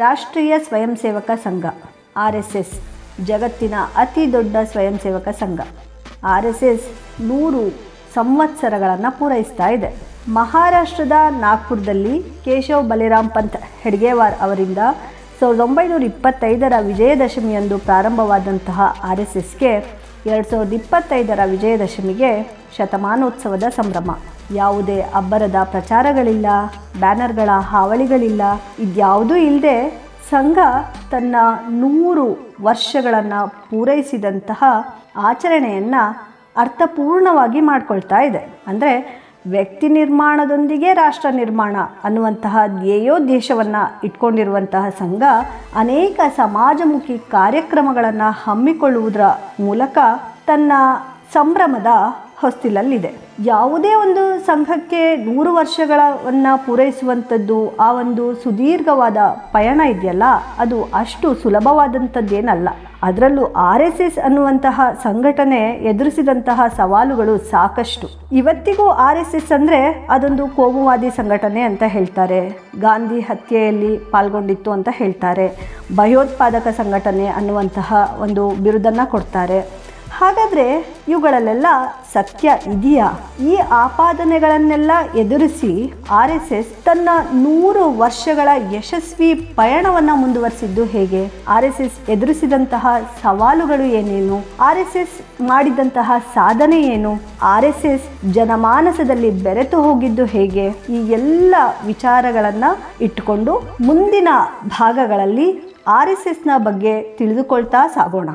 ರಾಷ್ಟ್ರೀಯ ಸ್ವಯಂ ಸೇವಕ ಸಂಘ ಆರ್ ಎಸ್ ಎಸ್ ಜಗತ್ತಿನ ಅತಿ ದೊಡ್ಡ ಸ್ವಯಂ ಸೇವಕ ಸಂಘ. ಆರ್ ಎಸ್ ಎಸ್ ನೂರು ಸಂವತ್ಸರಗಳನ್ನು ಪೂರೈಸ್ತಾ ಇದೆ. ಮಹಾರಾಷ್ಟ್ರದ ನಾಗ್ಪುರದಲ್ಲಿ ಕೇಶವ್ ಬಲಿರಾಮ್ ಪಂತ್ ಹೆಡ್ಗೇವಾರ್ ಅವರಿಂದ ಸಾವಿರದ ಒಂಬೈನೂರ ಇಪ್ಪತ್ತೈದರ ವಿಜಯದಶಮಿಯಂದು ಪ್ರಾರಂಭವಾದಂತಹ ಆರ್ ಎಸ್ ಎಸ್ಗೆ ಎರಡು ಸಾವಿರದ ಇಪ್ಪತ್ತೈದರ ವಿಜಯದಶಮಿಗೆ ಶತಮಾನೋತ್ಸವದ ಸಂಭ್ರಮ. ಯಾವುದೇ ಅಬ್ಬರದ ಪ್ರಚಾರಗಳಿಲ್ಲ, ಬ್ಯಾನರ್ಗಳ ಹಾವಳಿಗಳಿಲ್ಲ, ಇದ್ಯಾವುದೂ ಇಲ್ಲದೆ ಸಂಘ ತನ್ನ ನೂರು ವರ್ಷಗಳನ್ನು ಪೂರೈಸಿದಂತಹ ಆಚರಣೆಯನ್ನು ಅರ್ಥಪೂರ್ಣವಾಗಿ ಮಾಡಿಕೊಳ್ತಾ ಇದೆ. ಅಂದರೆ ವ್ಯಕ್ತಿ ನಿರ್ಮಾಣದೊಂದಿಗೆ ರಾಷ್ಟ್ರ ನಿರ್ಮಾಣ ಅನ್ನುವಂತಹ ಧ್ಯೇಯೋದ್ದೇಶವನ್ನು ಇಟ್ಕೊಂಡಿರುವಂತಹ ಸಂಘ ಅನೇಕ ಸಮಾಜಮುಖಿ ಕಾರ್ಯಕ್ರಮಗಳನ್ನು ಹಮ್ಮಿಕೊಳ್ಳುವುದರ ಮೂಲಕ ತನ್ನ ಸಂಭ್ರಮದ ಹೊಸ್ತಿಲಲ್ಲಿದೆ. ಯಾವುದೇ ಒಂದು ಸಂಘಕ್ಕೆ ನೂರು ವರ್ಷಗಳನ್ನು ಪೂರೈಸುವಂಥದ್ದು, ಆ ಒಂದು ಸುದೀರ್ಘವಾದ ಪಯಣ ಇದೆಯಲ್ಲ, ಅದು ಅಷ್ಟು ಸುಲಭವಾದಂಥದ್ದೇನಲ್ಲ. ಅದರಲ್ಲೂ ಆರ್ ಎಸ್ ಎಸ್ ಅನ್ನುವಂತಹ ಸಂಘಟನೆ ಎದುರಿಸಿದಂತಹ ಸವಾಲುಗಳು ಸಾಕಷ್ಟು. ಇವತ್ತಿಗೂ ಆರ್ ಎಸ್ ಎಸ್ ಅಂದರೆ ಅದೊಂದು ಕೋಮುವಾದಿ ಸಂಘಟನೆ ಅಂತ ಹೇಳ್ತಾರೆ. ಗಾಂಧಿ ಹತ್ಯೆಯಲ್ಲಿ ಪಾಲ್ಗೊಂಡಿತ್ತು ಅಂತ ಹೇಳ್ತಾರೆ. ಭಯೋತ್ಪಾದಕ ಸಂಘಟನೆ ಅನ್ನುವಂತಹ ಒಂದು ಬಿರುದನ್ನು ಕೊಡ್ತಾರೆ. ಹಾಗಾದರೆ ಇವುಗಳಲ್ಲೆಲ್ಲ ಸತ್ಯ ಇದೆಯಾ? ಈ ಆಪಾದನೆಗಳನ್ನೆಲ್ಲ ಎದುರಿಸಿ ಆರ್ ಎಸ್ ಎಸ್ ತನ್ನ ನೂರು ವರ್ಷಗಳ ಯಶಸ್ವಿ ಪಯಣವನ್ನು ಮುಂದುವರಿಸಿದ್ದು ಹೇಗೆ? ಆರ್ ಎಸ್ ಎಸ್ ಎದುರಿಸಿದಂತಹ ಸವಾಲುಗಳು ಏನೇನು? ಆರ್ ಎಸ್ ಎಸ್ ಮಾಡಿದಂತಹ ಸಾಧನೆ ಏನು? ಆರ್ ಎಸ್ ಎಸ್ ಜನಮಾನಸದಲ್ಲಿ ಬೆರೆತು ಹೋಗಿದ್ದು ಹೇಗೆ? ಈ ಎಲ್ಲ ವಿಚಾರಗಳನ್ನು ಇಟ್ಟುಕೊಂಡು ಮುಂದಿನ ಭಾಗಗಳಲ್ಲಿ ಆರ್ ಎಸ್ ಎಸ್ನ ಬಗ್ಗೆ ತಿಳಿದುಕೊಳ್ತಾ ಸಾಗೋಣ.